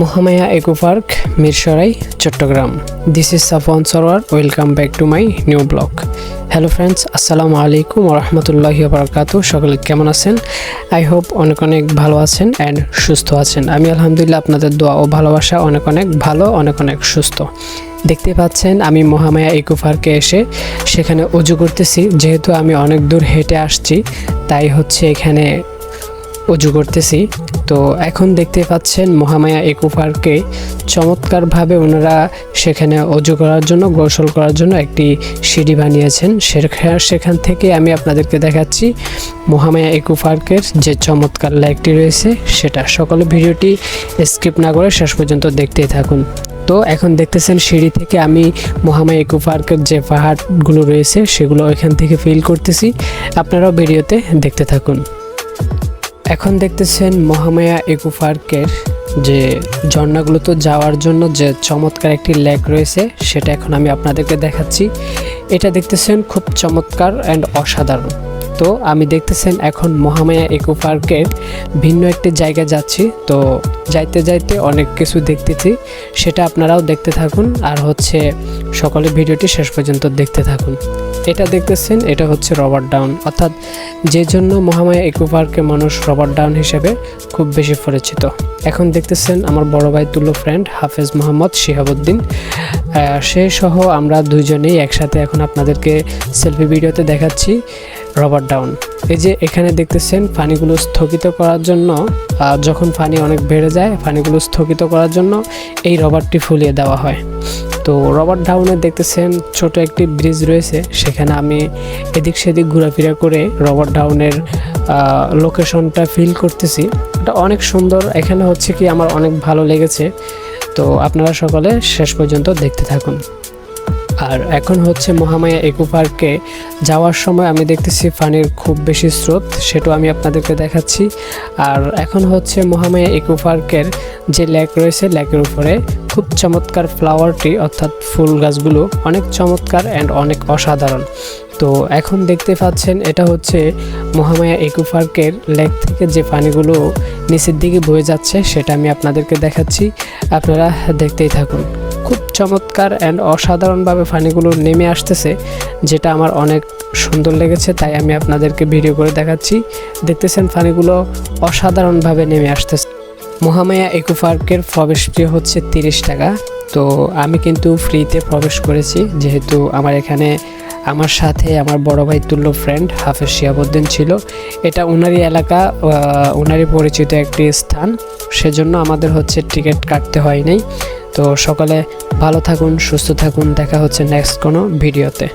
Mahamaya eco park Mirsarai Chattogram this is Safwan Sarwar welcome back to my new blog hello friends আসসালামু আলাইকুম রহমতুল্লাহি বারকাতু সকলে কেমন আছেন? আই হোপ অনেক অনেক ভালো আছেন অ্যান্ড সুস্থ আছেন। আমি আলহামদুলিল্লাহ আপনাদের দোয়া ও ভালোবাসা অনেক অনেক ভালো, অনেক অনেক সুস্থ। দেখতে পাচ্ছেন, আমি মহামায়া ইকো পার্কে এসে সেখানে অজু করতেছি। যেহেতু আমি অনেক দূর হেঁটে আসছি, তাই হচ্ছে এখানে অজু করতেছি। তো এখন দেখতে পাচ্ছেন মহামায়া ইকো পার্কে চমৎকারভাবে ওনারা সেখানে অজু করার জন্য, গোসল করার জন্য একটি সিঁড়ি বানিয়েছেন। সেখা- সেখান থেকে আমি আপনাদেরকে দেখাচ্ছি মহামায়া ইকো পার্কের যে চমৎকার লাইকটি রয়েছে, সেটা। সকলে ভিডিওটি স্কিপ না করে শেষ পর্যন্ত দেখতেই থাকুন। তো এখন দেখতেছেন সিঁড়ি থেকে আমি মহামায়া ইকো পার্কের যে পাহাড়গুলো রয়েছে, সেগুলো এখান থেকে ফিল করতেছি। আপনারাও ভিডিওতে দেখতে থাকুন। এখন দেখতেছেন মহামায়া ইকো পার্কের যে ঝর্ণাগুলোতে যাওয়ার জন্য যে চমৎকার একটি লেক রয়েছে, সেটা এখন আমি আপনাদেরকে দেখাচ্ছি। এটা দেখতেছেন খুব চমৎকার অ্যান্ড অসাধারণ। তো আমি দেখতেছেন এখন মহামায়া ইকো পার্কের ভিন্ন একটি জায়গায় যাচ্ছি। তো যাইতে যাইতে অনেক কিছু দেখতেছি, সেটা আপনারাও দেখতে থাকুন। আর হচ্ছে সকলে ভিডিওটি শেষ পর্যন্ত দেখতে থাকুন। এটা দেখতেছেন, এটা হচ্ছে রবার্ট ডাউন অর্থাৎ যে জন্য মহামায়া ইকো পার্কে মানুষ রবার্ট ডাউন হিসেবে খুব বেশি পরিচিত। এখন দেখতেছেন আমার বড় ভাই তুলো ফ্রেন্ড হাফেজ মোহাম্মদ শিহাবুদ্দিন। সে সহ আমরা দুইজনেই একসাথে এখন আপনাদেরকে সেলফি ভিডিওতে দেখাচ্ছি রবার্ট ডাউন এই যে এখানে দেখতেছেন পানিগুলো স্থগিত করার জন্য যখন পানি অনেক বেড়ে যায়, পানিগুলো স্থগিত করার জন্য এই রবারটি ফুলিয়ে দেওয়া হয়। তো রবার্ট ডাউনে দেখতেছেন ছোট একটি ব্রিজ রয়েছে, সেখানে আমি এদিক সেদিক ঘোরাফেরা করে রবার্ট ডাউনের লোকেশনটা ফিল করতেছি। এটা অনেক সুন্দর। এখানে হচ্ছে কি আমার অনেক ভালো লেগেছে। তো আপনারা সকলে শেষ পর্যন্ত দেখতে থাকুন। আর এখন হচ্ছে মহামায়া ইকো পার্কে যাওয়ার সময় আমি দেখতেছি পানির খুব বেশি স্রোত, সেটাও আমি আপনাদেরকে দেখাচ্ছি। আর এখন হচ্ছে মহামায়া ইকো পার্কের যে লেক রয়েছে, লেকের উপরে খুব চমৎকার ফ্লাওয়ারটি, অর্থাৎ ফুল গাছগুলো অনেক চমৎকার অ্যান্ড অনেক অসাধারণ। তো এখন দেখতে পাচ্ছেন, এটা হচ্ছে মহামায়া ইকো পার্কের লেক থেকে যে পানিগুলো নিচের দিকে বয়ে যাচ্ছে, সেটা আমি আপনাদেরকে দেখাচ্ছি। আপনারা দেখতেই থাকুন। খুব চমৎকার অ্যান্ড অসাধারণভাবে পানিগুলো নেমে আসতেছে, যেটা আমার অনেক সুন্দর লেগেছে, তাই আমি আপনাদেরকে ভিডিও করে দেখাচ্ছি। দেখতেছেন পানিগুলো অসাধারণভাবে নেমে আসতেছে। মহামায়া ইকো পার্কের প্রবেশ ফি হচ্ছে তিরিশ টাকা। তো আমি কিন্তু ফ্রিতে প্রবেশ করেছি, যেহেতু আমার এখানে আমার সাথে আমার বড় ভাই তুল্য ফ্রেন্ড হাফেজ শিয়াবুদ্দিন ছিল। এটা ওনারই এলাকা ওনারই পরিচিত একটি স্থান। সেজন্য আমাদের হচ্ছে টিকিট কাটতে হয় নাই। তো সকালে ভালো থাকুন সুস্থ থাকুন দেখা হচ্ছে নেক্সট কোনো ভিডিওতে